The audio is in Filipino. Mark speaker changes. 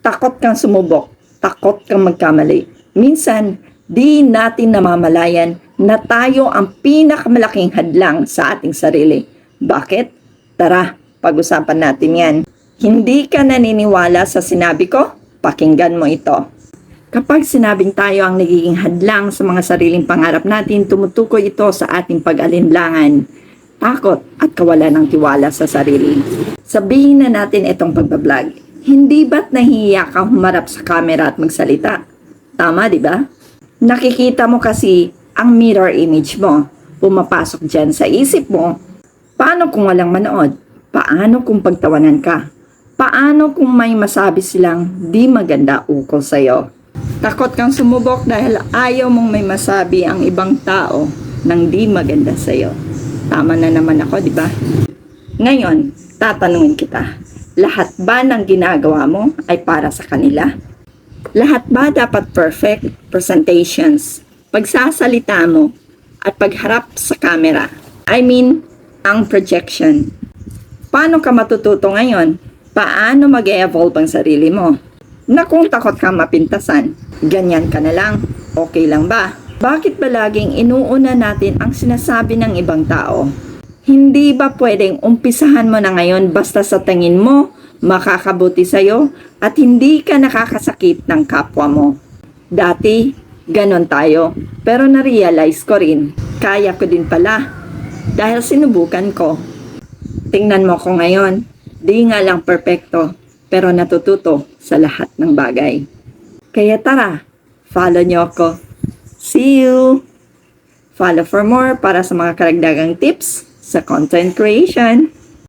Speaker 1: Takot kang sumubok, takot kang magkamali. Minsan, di natin namamalayan na tayo ang pinakamalaking hadlang sa ating sarili. Bakit? Tara, pag-usapan natin yan. Hindi ka naniniwala sa sinabi ko? Pakinggan mo ito. Kapag sinabing tayo ang nagiging hadlang sa mga sariling pangarap natin, tumutukoy ito sa ating pag-alinlangan, takot at kawalan ng tiwala sa sarili. Sabihin na natin itong pagbablog. Hindi ba't nahihiya ka humarap sa camera at magsalita? Tama, di ba? Nakikita mo kasi ang mirror image mo. Pumapasok dyan sa isip mo. Paano kung walang manood? Paano kung pagtawanan ka? Paano kung may masabi silang di maganda ukol sa'yo? Takot kang sumubok dahil ayaw mong may masabi ang ibang tao ng di maganda sa'yo. Tama na naman ako, di ba? Ngayon, tatanungin kita. Lahat ba ng ginagawa mo ay para sa kanila? Lahat ba dapat perfect presentations? Pagsasalita mo at pagharap sa camera. I mean, ang projection. Paano ka matututo ngayon? Paano mag-evolve ang sarili mo? Na kung takot kang mapintasan, ganyan ka na lang, okay lang ba? Bakit ba laging inuuna natin ang sinasabi ng ibang tao? Hindi ba pwedeng umpisahan mo na ngayon basta sa tingin mo makakabuti sa'yo at hindi ka nakakasakit ng kapwa mo? Dati, ganon tayo. Pero na-realize ko rin, kaya ko din pala. Dahil sinubukan ko. Tingnan mo ko ngayon, di nga lang perpekto, pero natututo sa lahat ng bagay. Kaya tara, follow nyo ako. See you! Follow for more para sa mga karagdagang tips sa content creation.